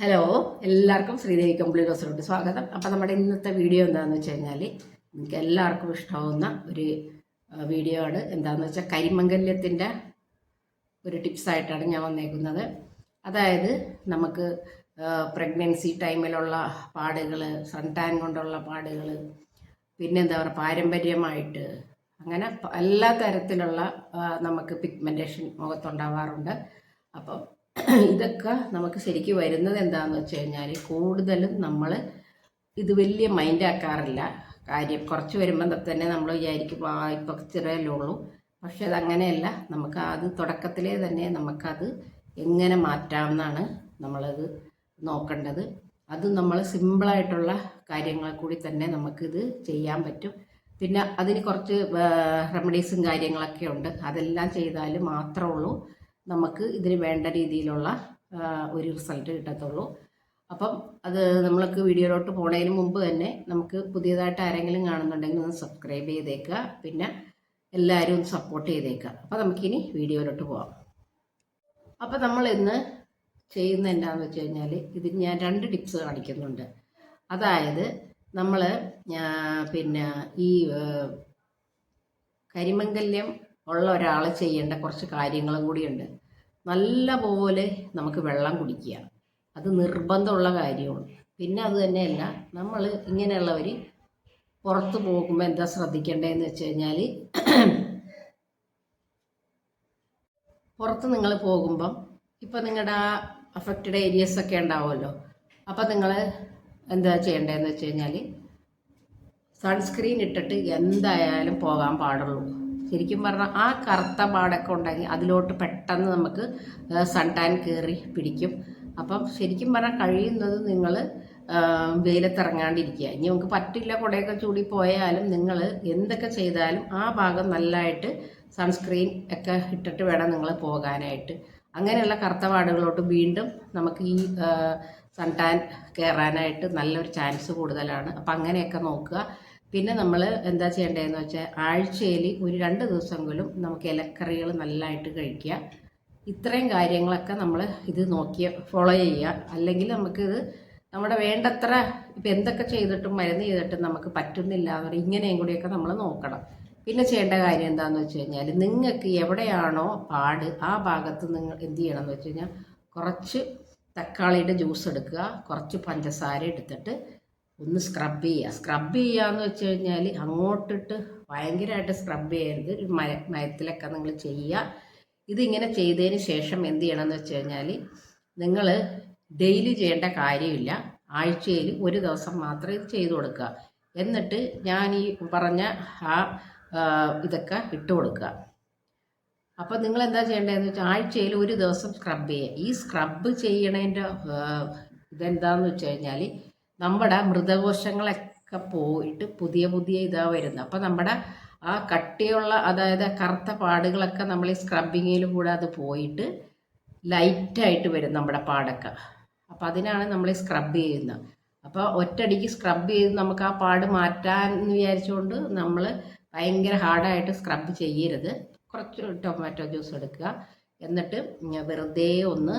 Hello എല്ലാവർക്കും Sridevi complete ഹോസ്പിറ്റലിലോട്ട് സ്വാഗതം. അപ്പോൾ നമ്മുടെ ഇന്നത്തെ വീഡിയോ എന്താണെന്ന് വെച്ച് കഴിഞ്ഞാൽ നിങ്ങൾക്ക് എല്ലാവർക്കും ഇഷ്ടമാവുന്ന ഒരു വീഡിയോ ആണ്. എന്താണെന്ന് വെച്ചാൽ കരിമംഗല്യത്തിന്റെ ഒരു ടിപ്സായിട്ടാണ് ഞാൻ വന്നേക്കുന്നത്. അതായത് നമുക്ക് പ്രഗ്നൻസി ടൈമിലുള്ള പാടുകൾ സൺ ടാൻ കൊണ്ടുള്ള പാടുകൾ പിന്നെ എന്താ പറയുക പാരമ്പര്യമായിട്ട് അങ്ങനെ എല്ലാ തരത്തിലുള്ള നമുക്ക് പിഗ്മെന്റേഷൻ മുഖത്തുണ്ടാവാറുണ്ട്. അപ്പം ഇതൊക്കെ നമുക്ക് ശരിക്കും വരുന്നത് എന്താണെന്ന് വെച്ച് കഴിഞ്ഞാൽ കൂടുതലും നമ്മൾ ഇത് വലിയ മൈൻഡ് ആക്കാറില്ല. കാര്യം കുറച്ച് വരുമ്പം തന്നെ നമ്മൾ വിചാരിക്കും ആ ഇപ്പം ചെറിയല്ലേ ഉള്ളൂ. പക്ഷെ അതങ്ങനെയല്ല. നമുക്ക് അത് തുടക്കത്തിലേ തന്നെ നമുക്കത് എങ്ങനെ മാറ്റാമെന്നാണ് നമ്മളത് നോക്കേണ്ടത്. അത് നമ്മൾ സിമ്പിളായിട്ടുള്ള കാര്യങ്ങൾ കൂടി തന്നെ നമുക്കിത് ചെയ്യാൻ പറ്റും. പിന്നെ അതിന് കുറച്ച് റെമഡീസും കാര്യങ്ങളൊക്കെ ഉണ്ട്. അതെല്ലാം ചെയ്താൽ മാത്രമേ ഉള്ളൂ. നമുക്ക് ഇതിന് വേണ്ട രീതിയിലുള്ള ഒരു റിസൾട്ട് കിട്ടത്തുള്ളൂ. അപ്പം അത് നമ്മൾക്ക് വീഡിയോയിലോട്ട് പോണതിന് മുമ്പ് തന്നെ നമുക്ക് പുതിയതായിട്ട് ആരെങ്കിലും കാണുന്നുണ്ടെങ്കിൽ ഒന്ന് സബ്സ്ക്രൈബ് ചെയ്തേക്കുക പിന്നെ എല്ലാവരും ഒന്ന് സപ്പോർട്ട് ചെയ്തേക്കുക അപ്പോൾ നമുക്കിനി വീഡിയോയിലോട്ട് പോവാം. അപ്പോൾ നമ്മൾ ഇന്ന് ചെയ്യുന്ന എന്താണെന്ന് വെച്ച് കഴിഞ്ഞാൽ ഇതിന് ഞാൻ രണ്ട് ടിപ്സ് കാണിക്കുന്നുണ്ട്. അതായത് നമ്മൾ പിന്നെ ഈ കരിമംഗല്യം ഉള്ള ഒരാൾ ചെയ്യേണ്ട കുറച്ച് കാര്യങ്ങളും കൂടിയുണ്ട്. നല്ല പോലെ നമുക്ക് വെള്ളം കുടിക്കുക. അത് നിർബന്ധമുള്ള കാര്യമാണ്. പിന്നെ അത് തന്നെയല്ല നമ്മൾ ഇങ്ങനെയുള്ളവർ പുറത്ത് പോകുമ്പോൾ എന്താ ശ്രദ്ധിക്കേണ്ടതെന്ന് വെച്ച് കഴിഞ്ഞാൽ പുറത്ത് നിങ്ങൾ പോകുമ്പം ഇപ്പം നിങ്ങളുടെ ആ അഫക്റ്റഡ് ഏരിയസ് ഒക്കെ ഉണ്ടാവുമല്ലോ. അപ്പം നിങ്ങൾ എന്താ ചെയ്യേണ്ടതെന്ന് വെച്ച് കഴിഞ്ഞാൽ സൺസ്ക്രീൻ ഇട്ടിട്ട് എന്തായാലും പോകാൻ പാടുള്ളൂ. ശരിക്കും പറഞ്ഞാൽ ആ കറുത്ത പാടൊക്കെ ഉണ്ടെങ്കിൽ അതിലോട്ട് പെട്ടെന്ന് നമുക്ക് സൺ ടാൻ കയറി പിടിക്കും. അപ്പം ശരിക്കും പറഞ്ഞാൽ കഴിയുന്നത് നിങ്ങൾ വെയിലത്തിറങ്ങാണ്ടിരിക്കുക. ഇനി നമുക്ക് പറ്റില്ല കുടയൊക്കെ ചൂടി പോയാലും നിങ്ങൾ എന്തൊക്കെ ചെയ്താലും ആ ഭാഗം നല്ലതായിട്ട് സൺസ്ക്രീൻ ഒക്കെ ഇട്ടിട്ട് വേണം നിങ്ങൾ പോകാനായിട്ട്. അങ്ങനെയുള്ള കറുത്ത പാടുകളോട്ട് വീണ്ടും നമുക്ക് ഈ സൺ ടാൻ കയറാനായിട്ട് നല്ലൊരു ചാൻസ് കൂടുതലാണ്. അപ്പം അങ്ങനെയൊക്കെ നോക്കുക. പിന്നെ നമ്മൾ എന്താ ചെയ്യേണ്ടതെന്ന് വെച്ചാൽ ആഴ്ചയിൽ ഒരു രണ്ട് ദിവസമെങ്കിലും നമുക്ക് ഇലക്കറികൾ നല്ലതായിട്ട് കഴിക്കുക. ഇത്രയും കാര്യങ്ങളൊക്കെ നമ്മൾ ഇത് നോക്കി ഫോളോ ചെയ്യുക. അല്ലെങ്കിൽ നമുക്കിത് നമ്മുടെ വേണ്ടത്ര ഇപ്പം എന്തൊക്കെ ചെയ്തിട്ടും മരുന്ന് ചെയ്തിട്ടും നമുക്ക് പറ്റുന്നില്ല എന്ന് പറയും ഇങ്ങനെയും കൂടിയൊക്കെ നമ്മൾ നോക്കണം. പിന്നെ ചെയ്യേണ്ട കാര്യം എന്താണെന്ന് വെച്ച് കഴിഞ്ഞാൽ നിങ്ങൾക്ക് എവിടെയാണോ പാട് ആ ഭാഗത്ത് നിങ്ങൾ എന്ത് ചെയ്യണം എന്ന് വെച്ച് കഴിഞ്ഞാൽ കുറച്ച് തക്കാളിയുടെ ജ്യൂസ് എടുക്കുക കുറച്ച് പഞ്ചസാര എടുത്തിട്ട് ഒന്ന് സ്ക്രബ് ചെയ്യുക. സ്ക്രബ് ചെയ്യാന്ന് വെച്ച് കഴിഞ്ഞാൽ അങ്ങോട്ടിട്ട് ഭയങ്കരമായിട്ട് സ്ക്രബ് ചെയ്യരുത്. ഒരു മയ മയത്തിലൊക്കെ നിങ്ങൾ ചെയ്യുക. ഇതിങ്ങനെ ചെയ്തതിന് ശേഷം എന്ത് ചെയ്യണമെന്ന് വെച്ച് കഴിഞ്ഞാൽ നിങ്ങൾ ഡെയിലി ചെയ്യേണ്ട കാര്യമില്ല. ആഴ്ചയിൽ ഒരു ദിവസം മാത്രം ഇത് ചെയ്തു കൊടുക്കുക. എന്നിട്ട് ഞാൻ ഈ പറഞ്ഞ ആ ഇതൊക്കെ ഇട്ട് കൊടുക്കുക. അപ്പോൾ നിങ്ങൾ എന്താ ചെയ്യേണ്ടതെന്ന് വെച്ചാൽ ആഴ്ചയിൽ ഒരു ദിവസം സ്ക്രബ് ചെയ്യുക. ഈ സ്ക്രബ് ചെയ്യണതിന്റെ ഇതെന്താന്ന് വെച്ച് കഴിഞ്ഞാൽ നമ്മുടെ മൃതകോശങ്ങളൊക്കെ പോയിട്ട് പുതിയ പുതിയ ഇതാ വരുന്നത്. അപ്പം നമ്മുടെ ആ കട്ടിയുള്ള അതായത് കറുത്ത പാടുകളൊക്കെ നമ്മൾ ഈ സ്ക്രബിങ്ങിൽ കൂടെ അത് പോയിട്ട് ലൈറ്റായിട്ട് വരും നമ്മുടെ പാടൊക്കെ. അപ്പം അതിനാണ് നമ്മൾ സ്ക്രബ് ചെയ്യുന്നത്. അപ്പോൾ ഒറ്റടിക്ക് സ്ക്രബ് ചെയ്ത് നമുക്ക് ആ പാട് മാറ്റാൻ എന്ന് വിചാരിച്ചുകൊണ്ട് നമ്മൾ ഭയങ്കര ഹാർഡായിട്ട് സ്ക്രബ് ചെയ്യരുത്. കുറച്ച് ടൊമാറ്റോ ജ്യൂസ് എടുക്കുക. എന്നിട്ട് വെറുതെ ഒന്ന്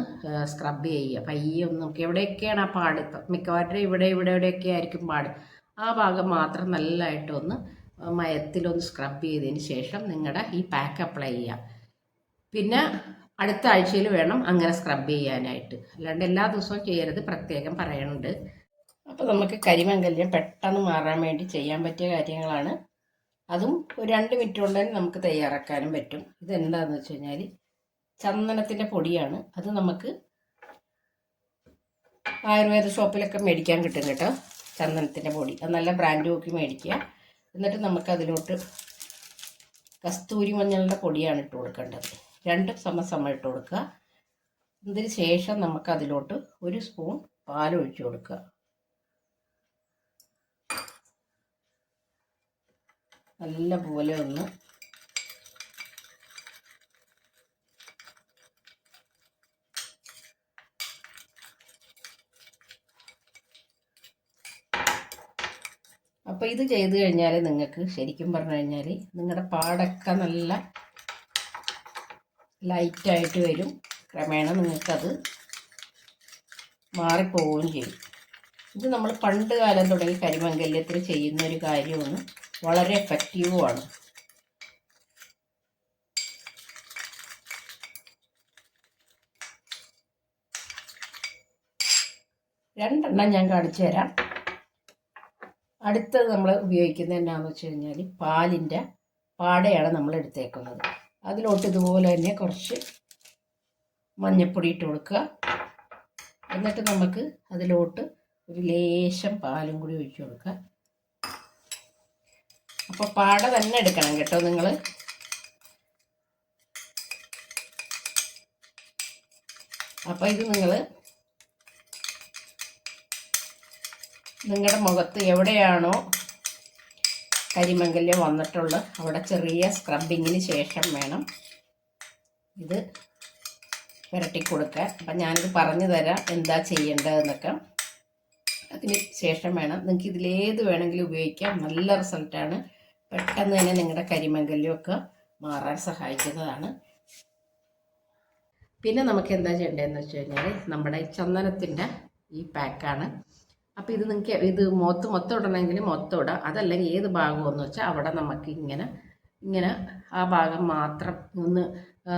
സ്ക്രബ് ചെയ്യുക. പയ്യെ ഒന്ന് നമുക്ക് എവിടെയൊക്കെയാണ് ആ പാട്? മിക്കവാറും ഇവിടെ ഇവിടെ ഇവിടെയൊക്കെ ആയിരിക്കും പാട്. ആ ഭാഗം മാത്രം നല്ലതായിട്ടൊന്ന് മയത്തിലൊന്ന് സ്ക്രബ് ചെയ്തതിന് ശേഷം നിങ്ങളുടെ ഈ പാക്ക് അപ്ലൈ ചെയ്യുക പിന്നെ അടുത്ത ആഴ്ചയിൽ വേണം അങ്ങനെ സ്ക്രബ് ചെയ്യാനായിട്ട്. അല്ലാണ്ട് എല്ലാ ദിവസവും ചെയ്യരുത്. പ്രത്യേകം പറയുന്നുണ്ട് അപ്പോൾ നമുക്ക് കരിമംഗല്യം പെട്ടെന്ന് മാറാൻ വേണ്ടി ചെയ്യാൻ പറ്റിയ കാര്യങ്ങളാണ്. അതും ഒരു രണ്ട് മിനിറ്റ് കൊണ്ട് തന്നെ നമുക്ക് തയ്യാറാക്കാനും പറ്റും. ഇതെന്താണെന്ന് വെച്ച് കഴിഞ്ഞാൽ ചന്ദനത്തിന്റെ പൊടിയാണ്. അത് നമുക്ക് ആയുർവേദ ഷോപ്പിലൊക്കെ മേടിക്കാൻ കിട്ടും കേട്ടോ ചന്ദനത്തിന്റെ പൊടി. അത് നല്ല ബ്രാൻഡ് നോക്കി മേടിക്കുക. എന്നിട്ട് നമുക്ക് അതിലോട്ട് കസ്തൂരി മഞ്ഞളുടെ പൊടിയാണ് ഇട്ട് കൊടുക്കേണ്ടത്. രണ്ടും സമസമ ഇട്ട് കൊടുക്കുക. ഇതിന് ശേഷം നമുക്ക് അതിലോട്ട് ഒരു സ്പൂൺ പാൽ ഒഴിച്ചു കൊടുക്കുക. നല്ല പോലെ ഒന്ന് അപ്പോൾ ഇത് ചെയ്ത് കഴിഞ്ഞാൽ നിങ്ങൾക്ക് ശരിക്കും പറഞ്ഞു കഴിഞ്ഞാൽ നിങ്ങളുടെ പാടൊക്കെ നല്ല ലൈറ്റായിട്ട് വരും. ക്രമേണ നിങ്ങൾക്കത് മാറിപ്പോവുകയും ചെയ്യും. ഇത് നമ്മൾ പണ്ട് കാലം തുടങ്ങി കരിമംഗല്യത്തിൽ ചെയ്യുന്ന ഒരു കാര്യമാണ്. വളരെ എഫക്റ്റീവുമാണ് രണ്ടെണ്ണം ഞാൻ കാണിച്ചു തരാം അടുത്തത് നമ്മൾ ഉപയോഗിക്കുന്നത് എന്നാന്ന് വെച്ച് കഴിഞ്ഞാൽ പാലിന്റെ പാടയാണ് നമ്മൾ എടുത്തേക്കുന്നത്. അതിലോട്ട് ഇതുപോലെ തന്നെ കുറച്ച് മഞ്ഞപ്പൊടി ഇട്ട് കൊടുക്കുക. എന്നിട്ട് നമുക്ക് അതിലോട്ട് ഒരു ലേശം പാലും കൂടി ഒഴിച്ചു കൊടുക്കുക. അപ്പോൾ പാട തന്നെ എടുക്കണം കേട്ടോ നിങ്ങൾ അപ്പോൾ ഇത് നിങ്ങൾ നിങ്ങളുടെ മുഖത്ത് എവിടെയാണോ കരിമംഗല്യം വന്നിട്ടുള്ളത് അവിടെ ചെറിയ സ്ക്രബിങ്ങിന് ശേഷം വേണം ഇത് പുരട്ടി കൊടുക്കുക അപ്പം ഞാനിത് പറഞ്ഞു തരാം എന്താ ചെയ്യേണ്ടതെന്നൊക്കെ. അതിന് ശേഷം വേണം. നിങ്ങൾക്ക് ഇതിലേത് വേണമെങ്കിലും ഉപയോഗിക്കാം. നല്ല റിസൾട്ടാണ്. പെട്ടെന്ന് തന്നെ നിങ്ങളുടെ കരിമംഗല്യമൊക്കെ മാറാൻ സഹായിക്കുന്നതാണ്. പിന്നെ നമുക്ക് എന്താ ചെയ്യേണ്ടതെന്ന് വെച്ച് കഴിഞ്ഞാൽ നമ്മുടെ ചന്ദനത്തിന്റെ ഈ പാക്കാണ്. അപ്പോൾ ഇത് നിങ്ങൾക്ക് ഇത് മൊത്ത് മൊത്തം ഇടണമെങ്കിൽ മൊത്തം ഇടാം. അതല്ലെങ്കിൽ ഏത് ഭാഗമെന്ന് വെച്ചാൽ അവിടെ നമുക്ക് ഇങ്ങനെ ഇങ്ങനെ ആ ഭാഗം മാത്രം ഒന്ന്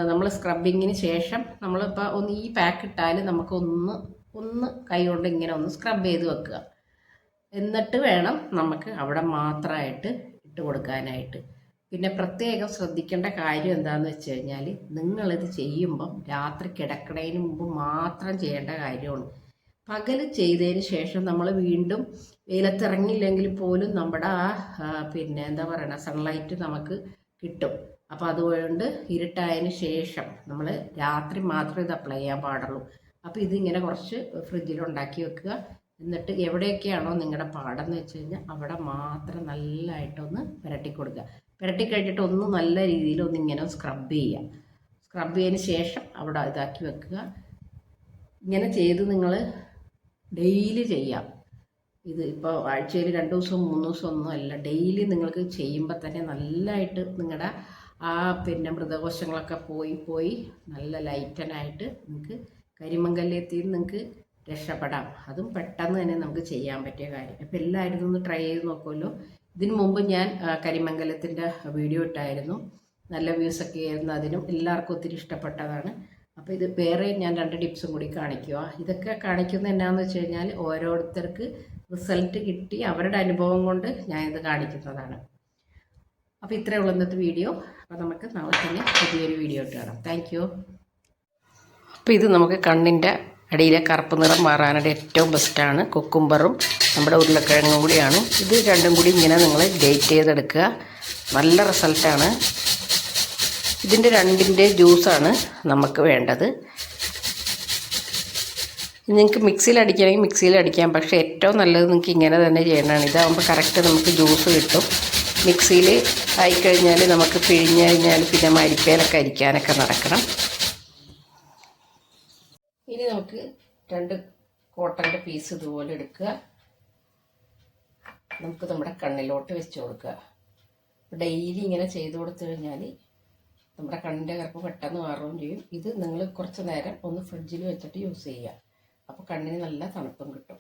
നമ്മൾ സ്ക്രബിങ്ങിന് ശേഷം നമ്മളിപ്പോൾ ഒന്ന് ഈ പാക്ക് ഇട്ടാൽ നമുക്ക് ഒന്ന് കൈ കൊണ്ട് ഇങ്ങനെ ഒന്ന് സ്ക്രബ് ചെയ്ത് വെക്കുക. എന്നിട്ട് വേണം നമുക്ക് അവിടെ മാത്രമായിട്ട് ഇട്ട് കൊടുക്കാനായിട്ട്. പിന്നെ പ്രത്യേകം ശ്രദ്ധിക്കേണ്ട കാര്യം എന്താണെന്ന് വെച്ച് കഴിഞ്ഞാൽ നിങ്ങളിത് ചെയ്യുമ്പം രാത്രി കിടക്കണതിന് മുമ്പ് മാത്രം ചെയ്യേണ്ട കാര്യമാണ്. പകൽ ചെയ്തതിന് ശേഷം നമ്മൾ വീണ്ടും വെയിലത്തിറങ്ങിയില്ലെങ്കിൽ പോലും നമ്മുടെ ആ പിന്നെ എന്താ പറയുക സൺലൈറ്റ് നമുക്ക് കിട്ടും. അപ്പോൾ അതുകൊണ്ട് ഇരുട്ടായതിന് ശേഷം നമ്മൾ രാത്രി മാത്രമേ ഇത് അപ്ലൈ ചെയ്യാൻ പാടുള്ളൂ. അപ്പോൾ ഇതിങ്ങനെ കുറച്ച് ഫ്രിഡ്ജിൽ ഉണ്ടാക്കി വെക്കുക. എന്നിട്ട് എവിടെയൊക്കെയാണോ നിങ്ങളുടെ പാടെന്ന് വെച്ച് കഴിഞ്ഞാൽ അവിടെ മാത്രം നല്ലതായിട്ടൊന്ന് പുരട്ടി കൊടുക്കുക. പുരട്ടി കഴിഞ്ഞിട്ട് ഒന്ന് നല്ല രീതിയിൽ ഒന്ന് ഇങ്ങനെ സ്ക്രബ് ചെയ്യുക. സ്ക്രബ് ചെയ്തതിന് ശേഷം അവിടെ ഇതാക്കി വെക്കുക. ഇങ്ങനെ ചെയ്ത് നിങ്ങൾ ഡെയിലി ചെയ്യാം. ഇത് ഇപ്പോൾ ആഴ്ചയിൽ രണ്ട് ദിവസം മൂന്ന് ദിവസം ഒന്നും അല്ല. ഡെയിലി നിങ്ങൾക്ക് ചെയ്യുമ്പോൾ തന്നെ നല്ലതായിട്ട് നിങ്ങളുടെ ആ പിന്നെ മൃതകോശങ്ങളൊക്കെ പോയി പോയി നല്ല ലൈറ്റനായിട്ട് നിങ്ങൾക്ക് കരിമംഗല്യത്തിൽ നിങ്ങൾക്ക് രക്ഷപ്പെടാം. അതും പെട്ടെന്ന് തന്നെ നമുക്ക് ചെയ്യാൻ പറ്റിയ കാര്യം. അപ്പോൾ എല്ലാവരും ഒന്ന് ട്രൈ ചെയ്ത് നോക്കുമല്ലോ. ഇതിനു മുമ്പ് ഞാൻ കരിമംഗലത്തിന്റെ വീഡിയോ ഇട്ടായിരുന്നു. നല്ല വ്യൂസൊക്കെ ആയിരുന്നു അതിനും. എല്ലാവർക്കും ഒത്തിരി ഇഷ്ടപ്പെട്ടതാണ്. അപ്പോൾ ഇത് വേറെ ഞാൻ രണ്ട് ടിപ്സും കൂടി കാണിക്കുക ഇതൊക്കെ കാണിക്കുന്നത് എന്നാന്ന് വെച്ച് കഴിഞ്ഞാൽ ഓരോരുത്തർക്ക് റിസൾട്ട് കിട്ടി അവരുടെ അനുഭവം കൊണ്ട് ഞാൻ ഇത് കാണിക്കുന്നതാണ്. അപ്പോൾ ഇത്രയേ ഉള്ളൂ ഇന്നത്തെ വീഡിയോ. അപ്പോൾ നമുക്ക് നാളെ തന്നെ പുതിയൊരു വീഡിയോ ഇട്ട് കാണാം. താങ്ക് യു അപ്പോൾ ഇത് നമുക്ക് കണ്ണിന്റെ അടിയിലെ കറുപ്പ് നിറം മാറാനായിട്ട് ഏറ്റവും ബെസ്റ്റാണ് കുക്കുംബറും നമ്മുടെ ഉരുളക്കിഴങ്ങും കൂടിയാണ്. ഇത് രണ്ടും കൂടി ഇങ്ങനെ നിങ്ങൾ ഡേറ്റ് ചെയ്തെടുക്കുക. നല്ല റിസൾട്ടാണ് ഇതിന്റെ രണ്ടിന്റെ ജ്യൂസാണ് നമുക്ക് വേണ്ടത്. നിങ്ങൾക്ക് മിക്സിയിൽ അടിക്കണമെങ്കിൽ മിക്സിയിൽ അടിക്കാം. പക്ഷേ ഏറ്റവും നല്ലത് നിങ്ങൾക്ക് ഇങ്ങനെ തന്നെ ചെയ്യണതാണ് ഇതാകുമ്പോൾ കറക്റ്റ് നമുക്ക് ജ്യൂസ് കിട്ടും. മിക്സിയിൽ ആയിക്കഴിഞ്ഞാൽ നമുക്ക് പിഴിഞ്ഞ് കഴിഞ്ഞാൽ പിന്നെ മരിപ്പേലൊക്കെ അരിക്കാനൊക്കെ നടക്കണം. ഇനി നമുക്ക് രണ്ട് കോട്ടന്റെ പീസ് ഇതുപോലെ എടുക്കുക. നമുക്ക് നമ്മുടെ കണ്ണിലോട്ട് വെച്ച് കൊടുക്കുക. ഡെയിലി ഇങ്ങനെ ചെയ്ത് കൊടുത്തു കഴിഞ്ഞാൽ നമ്മുടെ കണ്ണിന്റെ കറുപ്പ് പെട്ടെന്ന് മാറുകയും ചെയ്യും. ഇത് നിങ്ങൾ കുറച്ച് നേരം ഒന്ന് ഫ്രിഡ്ജിൽ വെച്ചിട്ട് യൂസ് ചെയ്യുക. അപ്പോൾ കണ്ണിന് നല്ല തണുപ്പും കിട്ടും.